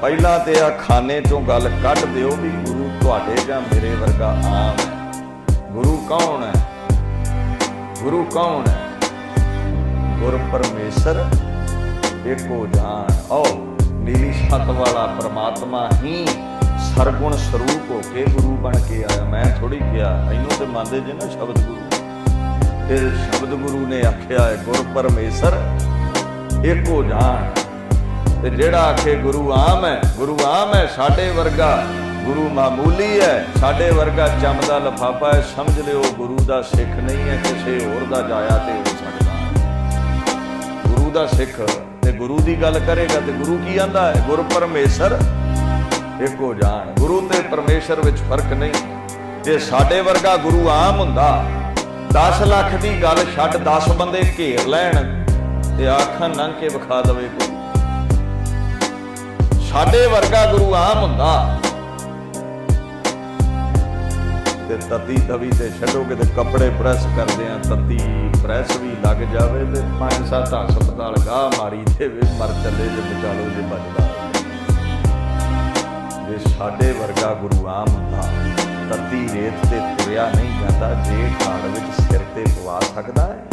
ਪਹਿਲਾਂ ਤੇ ਆ ਖਾਨੇ ਚੋਂ ਗੱਲ ਕੱਢ ਦਿਓ ਵੀ ਗੁਰੂ ਤੁਹਾਡੇ ਜਾਂ ਮੇਰੇ ਵਰਗਾ ਆਮ ਹੈ। ਗੁਰੂ ਕੌਣ ਹੈ? ਗੁਰੂ ਕੌਣ ਹੈ? ਗੁਰ ਪਰਮੇਸ਼ਰ ਏਕੋ ਜਾਣ। ਓ ਨੀਲੀ ਛੱਤ ਵਾਲਾ ਪ੍ਰਮਾਤਮਾ ਹੀ ਸਰਗੁਣ ਸਰੂਪ ਹੋ ਕੇ ਗੁਰੂ ਬਣ ਕੇ ਆਇਆ। ਮੈਂ ਥੋੜੀ ਕਿਹਾ, ਇਹਨੂੰ ਤੇ ਮੰਨਦੇ ਜੇ ਨਾ ਸ਼ਬਦ ਗੁਰੂ। ਫਿਰ ਸ਼ਬਦ ਗੁਰੂ ਨੇ ਆਖਿਆ ਹੈ, ਗੁਰ ਪਰਮੇਸ਼ਰ ਏਕੋ ਜਾਣ। ਤੇ ਜਿਹੜਾ ਆਖੇ ਗੁਰੂ ਆਮ ਹੈ, ਗੁਰੂ ਆਮ ਹੈ, ਸਾਡੇ ਵਰਗਾ ਗੁਰੂ ਮਾਮੂਲੀ ਹੈ, ਸਾਡੇ ਵਰਗਾ ਚਮਦਾ ਲਫਾਫਾ ਹੈ, ਸਮਝ ਲਿਓ ਗੁਰੂ ਦਾ ਸਿੱਖ ਨਹੀਂ ਹੈ, ਕਿਸੇ ਹੋਰ ਦਾ ਜਾਇਆ ਤੇ ਹੋ ਸਕਦਾ ਗੁਰੂ ਦਾ ਸਿੱਖ ਤੇ ਗੁਰੂ ਦੀ ਗੱਲ ਕਰੇਗਾ ਤੇ ਗੁਰੂ ਕੀ ਆਂਦਾ ਹੈ? ਗੁਰ ਪਰਮੇਸ਼ਰ, ਇੱਕੋ ਜਾਣ ਗੁਰੂ ਤੇ ਪਰਮੇਸ਼ਰ ਵਿੱਚ ਫ਼ਰਕ ਨਹੀਂ। ਜੇ ਸਾਡੇ ਵਰਗਾ ਗੁਰੂ ਆਮ ਹੁੰਦਾ 10 ਲੱਖ ਦੀ ਗੱਲ ਛੱਡ 10 ਬੰਦੇ ਘੇਰ ਲੈਣ ਤੇ ਆਖਾਂ ਲੰਘ ਕੇ ਵਿਖਾ ਦਵੇ ਕੋਈ ਸਾਡੇ ਵਰਗਾ ਗੁਰੂ ਆਮ ਹੁੰਦਾ। ਤੇ ਤਤੀ ਤਵੀ ਤੇ ਛੱਡੋਗੇ ਤੇ ਕੱਪੜੇ ਪ੍ਰੈਸ ਕਰਦੇ ਆ, ਤਤੀ ਪ੍ਰੈਸ ਵੀ ਲੱਗ ਜਾਵੇ ਤੇ ਪੰਜ ਸੱਤ ਹਸਪਤਾਲ ਗਾਹ ਮਾਰੀ ਤੇ ਵੀ ਮਰ ਚੱਲੇ ਜੇ ਬਚਾਲੋ ਜੇ ਬਚਦਾ। ਜੇ ਸਾਡੇ ਵਰਗਾ ਗੁਰੂ ਆਮ ਹੁੰਦਾ, ਤਤੀ ਰੇਤ ਤੇ ਤੁਰਿਆ ਨਹੀਂ ਜਾਂਦਾ ਜੇ ਖਾੜ ਵਿੱਚ ਸਿਰ ਤੇ ਪਵਾ ਸਕਦਾ ਹੈ।